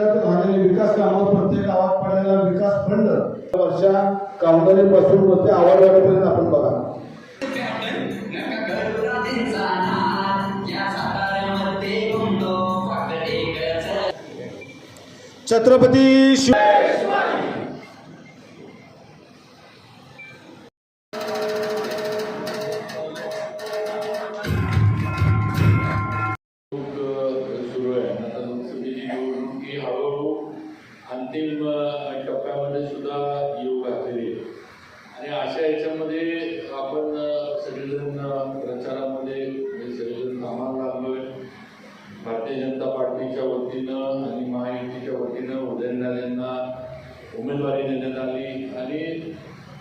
झालेले विकास कामावर प्रत्येक गावात पडलेला विकास फंड वर्षा कामगारीपासून ते आवाज वाटेपर्यंत आपण बघा. छत्रपती शिव अ, प्रचारामध्ये. म्हणजे सगळेजण कामाला लागलोय. भारतीय जनता पार्टीच्या वतीनं आणि महायुतीच्या वतीनं उदयनराजेंना उमेदवारी देण्यात आली. आणि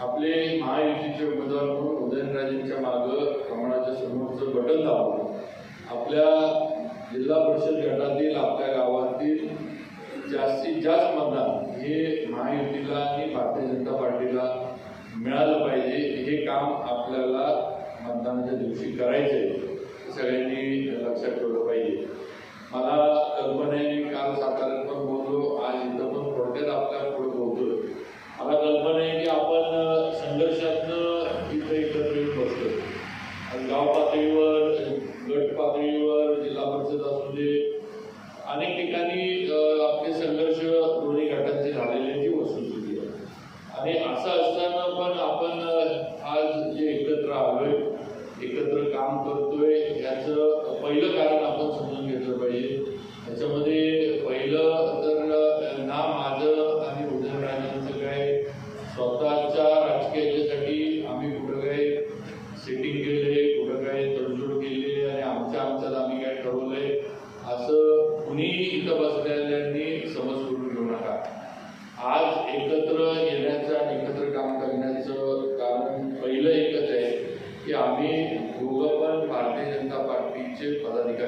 आपले महायुतीचे उमेदवार म्हणून उदयनराजेंच्या मागं कमळाच्या समोरचं बटन लावलं आपल्या जिल्हा परिषद गटातील आपल्या गावातील जास्तीत जास्त मतदान हे महायुतीला आणि भारतीय जनता पार्टीला मिळालं पाहिजे. हे काम आपल्याला मतदानाच्या दिवशी करायचे. सगळ्यांनी लक्षात ठेवलं पाहिजे. मला कल्पना आहे काल साताऱ्यात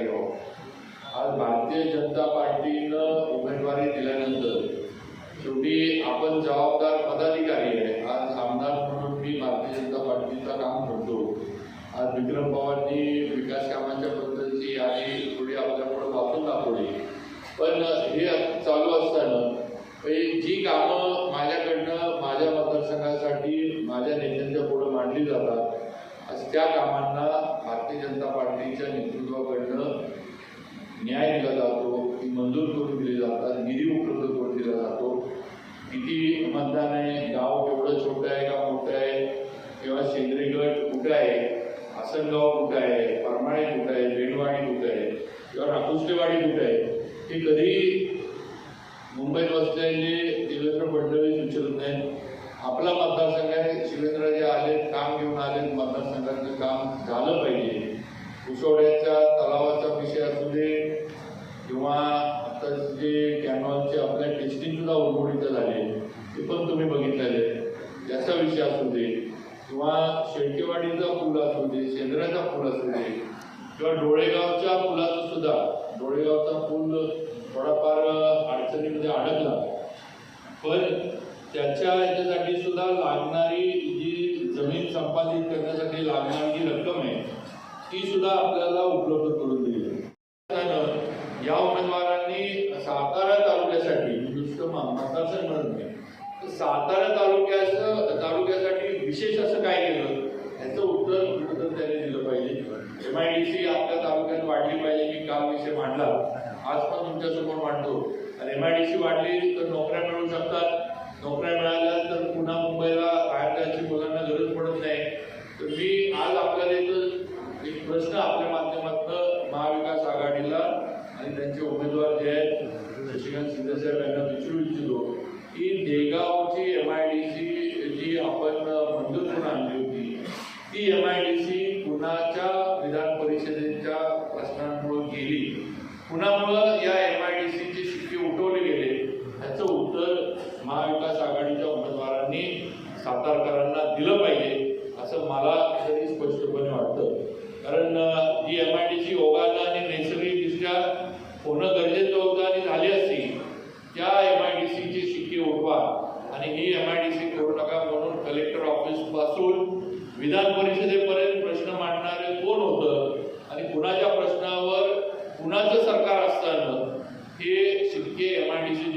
पदाधिकारी हो. आज भारतीय जनता पार्टीनं उमेदवारी दिल्यानंतर शेवटी आपण जबाबदार पदाधिकारी आहे. आज आमदार म्हणून मी भारतीय जनता पार्टीचं काम करतो. आज विक्रम पवारनी विकास कामांच्या बद्दलची यादी थोडी आपल्यापुढे वाचून दाखवली. पण हे चालू असताना जी कामं माझ्याकडनं माझ्या मतदारसंघासाठी माझ्या नेत्यांच्या पुढे मांडली जातात त्या कामांना भारतीय जनता पार्टीच्या नेतृत्वाकडनं न्याय दिला जातो ती मंजूर करून दिले जातात निधी उपलब्ध करून दिला जातो. किती मतदान आहे गाव केवढं छोटं आहे का मोठं आहे? किंवा शेंद्री गट कुठं आहे? आसनगाव कुठं आहे? परमाळे कुठं आहे? बेणवाडी कुठं आहे? किंवा राकुसलेवाडी कुठं आहे? हे कधी मुंबईत बसलेले देवेंद्र फडणवीस विचारत नाही आपला मतदारसंघ आहे शिवेंद्रजी आले काम घेऊन आले मतदारसंघाचं काम झालं पाहिजे. कुसोड्याच्या तलावाचा किंवा आता जे कॅनॉलचे आपल्या टेस्टिंग सुद्धा उलगडीचं झाले ते पण तुम्ही बघितलेले त्याचा विषय असू दे किंवा शेळकेवाडीचा पूल असू दे शेंद्राचा पूल असू दे किंवा डोळेगावच्या पुलाचं सुद्धा डोळेगावचा पूल थोडाफार अडचणीमध्ये अडकला पण त्याच्या याच्यासाठी सुद्धा लागणारी जी जमीन संपादित करण्यासाठी लागणारी जी रक्कम आहे ती सुद्धा आपल्याला उपलब्ध करून दिली आहे. त्यानं या उमेदवारांनी सातारा तर नुसतं मा- मतदारसंघ म्हणत नाही तर सातारा तालुक्याचं तालुक्यासाठी विशेष असं काय केलं? याचं उत्तर उत्तर त्याने दिलं पाहिजे. एम आय डी सी आपल्या तालुक्यात वाढली पाहिजे मी काल विषय मांडला. आज पण तुमच्यासमोर मांडतो. आणि एम आय डी सी वाढली तर नोकऱ्या मिळू शकतात. नोकऱ्या मिळाल्या तर पुन्हा दिवशी पुण्याच्या विधान परिषदेच्या प्रश्नांमुळे गेली. पुण्यामुळं या एम आय डी सीचे शिक्के उठवले गेले. याचं उत्तर महाविकास आघाडीच्या उमेदवारांनी सातारकरांना दिलं पाहिजे असं मला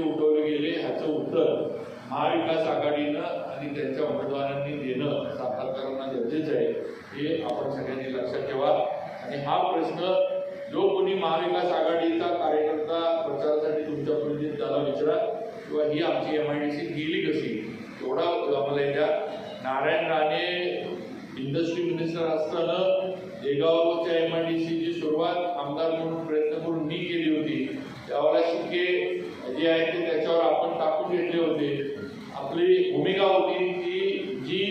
उठवले गेले ह्याचं उत्तर महाविकास आघाडीनं आणि त्यांच्या उमेदवारांनी देणं सातारकरांना गरजेचं आहे हे आपण सगळ्यांनी लक्षात ठेवा. आणि हा प्रश्न जो कोणी महाविकास आघाडीचा कार्यकर्ता प्रचारासाठी तुमच्या प्रतिनिधी त्याला विचारा किंवा ही आमची एम आय डी सी गेली कशी एवढा आम्हाला येत्या नारायण राणे इंडस्ट्री मिनिस्टर असताना देगावच्या एम आय डी सीची सुरुवात आमदार म्हणून प्रयत्न करून मी केली होती. त्यावेळेला शिक्के जे आहे ते त्याच्यावर आपण टाकून घेतले होते. आपली भूमिका होती की जी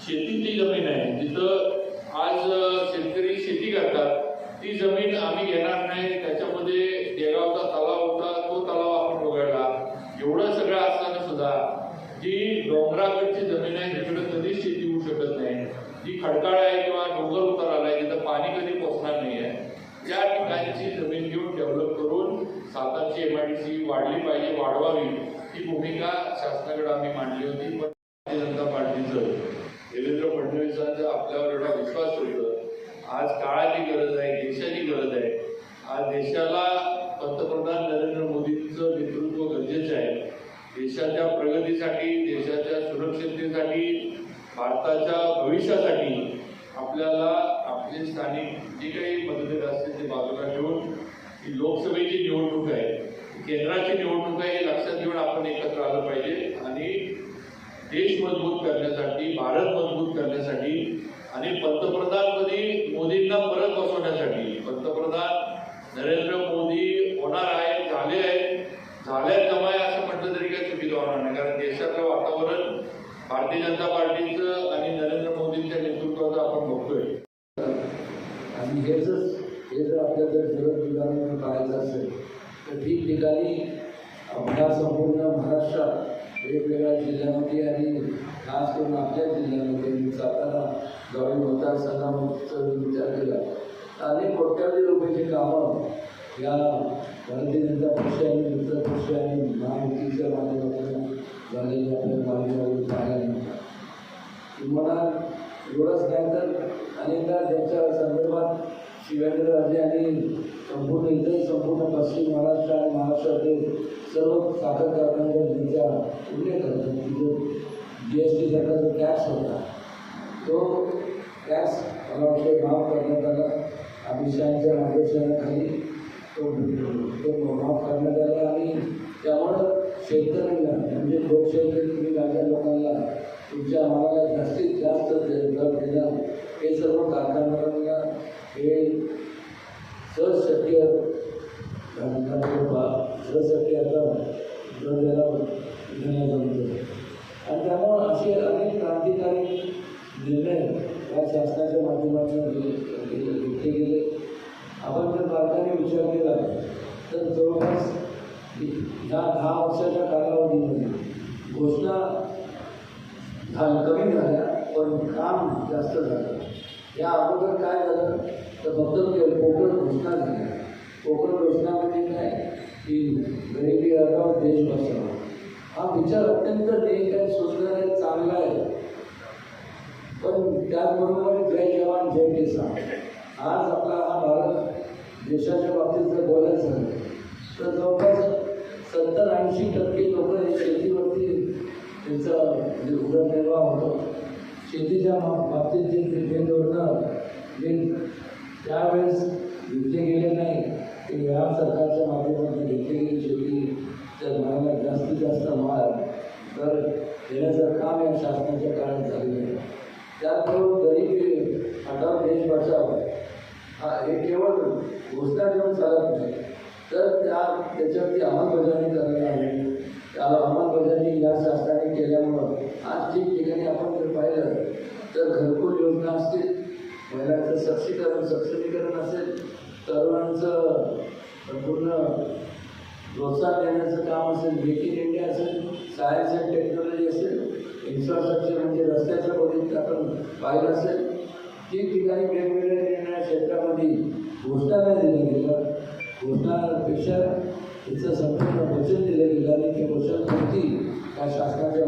शेतीची जमीन आहे जिथं आज अ, शेतकरी शेती करतात ती जमीन आम्ही घेणार नाही त्याच्यामध्ये देगावचा तलाव होता तो तलाव आपण वगळला एवढं सगळं असताना सुद्धा जी डोंगराकडची जमीन आहे तिकडे कधीच शेती होऊ शकत नाही जी खडकाळ आहे किंवा डोंगर उतार आलाय जिथं पाणी कधी पोचणार नाही आहे त्या ठिकाणची जमीन घेऊन डेव्हलप करून सातारची एम आय डी सी वाढली पाहिजे वाढवावी ही भूमिका शासनाकडे आम्ही मांडली होती. पण भारतीय जनता पार्टीचं देवेंद्र फडणवीसांचा आपल्यावर एवढा विश्वास होतं. आज काळाची गरज आहे देशाची गरज आहे. आज देशाला पंतप्रधान नरेंद्र मोदींचं नेतृत्व गरजेचं आहे. देशाच्या प्रगतीसाठी देशाच्या सुरक्षिततेसाठी भारताच्या भविष्यासाठी आपल्याला आपले स्थानिक जे काही मतभेद असतील ते बाजूला ठेवून ही लोकसभेची निवडणूक आहे. केंद्राची निवडणूक आहे हे लक्षात घेऊन आपण एकत्र आलं पाहिजे. आणि देश मजबूत करण्यासाठी भारत मजबूत करण्यासाठी आणि पंतप्रधानपदी मोदींना परत बसवण्यासाठी. पंतप्रधान नरेंद्र मोदी होणार आहे झाले आहेत. झाल्या जमाय असं म्हटलं तरी काही चुकीचं होणार नाही. कारण देशाचं वातावरण भारतीय जनता पार्टीचं आणि नरेंद्र मोदींच्या नेतृत्वाचं आपण बघतोय. आणि हे जर हे जर आपल्या जर जलद विधान पाहायचं असेल तर ठिकठिकाणी आपल्या संपूर्ण महाराष्ट्रात वेगवेगळ्या जिल्ह्यामध्ये आणि खास करून आपल्या जिल्ह्यामध्ये मी सातारा गावी मतदारसंघाचा विचार केला. तर अनेक कोट्यावधी रुपयाची कामं या भारतीय जनता पक्ष आणि मित्र पक्ष आणि महायुतीच्या माध्यमातून झालेली आपल्या माध्यमातून पाहायला मिळतात. तुम्हाला एवढंच नाही तर अनेकदा त्यांच्या संदर्भात शिवेंद्रराजे आणि संपूर्ण इतर संपूर्ण पश्चिम महाराष्ट्र आणि महाराष्ट्रातील सर्व साखर कारखान्यांचा उल्लेख करतो. की जो जी एस टी जो टॅक्स होता तो टॅक्स मला वाटतं माफ करण्यात आला. अमित मार्गदर्शनाखाली तो तो माफ करण्यात आला आणि त्यामुळं शेतकऱ्यांना म्हणजे लोकशाही तुम्ही माझ्या लोकांना तुमच्या आम्हाला जास्तीत जास्त दर दिला हे सर्व कारखानदारांना हे सहज शक्य सहज शक्य आता दर द्यायला आणि त्यामुळं असे अनेक क्रांतिकारी निर्णय या शासनाच्या माध्यमातून घेतले गेले. आपण जर बारकाने विचार केला तर जवळपास ह्या दहा वर्षाच्या कालावधीमध्ये घोषणा झाल कमी झाल्या पण काम जास्त झालं. या अगोदर काय झालं? तर फक्त कोकण घोषणा झाली कोकण घोषणा म्हणजे काय? की गरिबी हटाव देश बचाव हा विचार अत्यंत नेक आहे सुंदर आहे चांगला आहे. पण त्याचबरोबर जय जवान जय किसान. आज आपला हा भारत देशाच्या बाबतीत जर बोलायचं झालं तर जवळपास सत्तर ऐंशी टक्के लोक हे शेतीवरती त्यांचा उदरनिर्वाह होतो. शेतीच्या बाबतीत जे जे धोरणं जे त्यावेळेस घेतले गेले नाही ते या सरकारच्या माध्यमातून घेतले गेले शेतीच्या मालाला जास्तीत जास्त माल तर घेण्याचं काम या शासनाच्या काळात झालेलं आहे. त्याचबरोबर गरीब हटाव देश बचाव हा हे केवळ घोषणा देऊन चालत नाही. तर त्या त्याच्यावरती अंमलबजावणी करायला हवी त्याला अंमलबजावणी या शासनाने केल्यामुळं आज ठिकठिकाणी आपण जर पाहिलं तर घरकुल योजना असतील महिलांचं सक्षीकरण सक्षमीकरण असेल तरुणांचं संपूर्ण प्रोत्साहन देण्याचं काम असेल मेक इन इंडिया असेल सायन्स अँड टेक्नॉलॉजी असेल इन्फ्रास्ट्रक्चर म्हणजे रस्त्याच्या बघितलं आपण पाहिलं असेल ठिकठिकाणी वेगवेगळ्या निर्णय क्षेत्रामध्ये घोषणा नाही दिल्या गेल्या. घोषणापेक्षा तिचं संपूर्ण वचन दिलं गेलं आणि ते कोणती ह्या शासनाच्या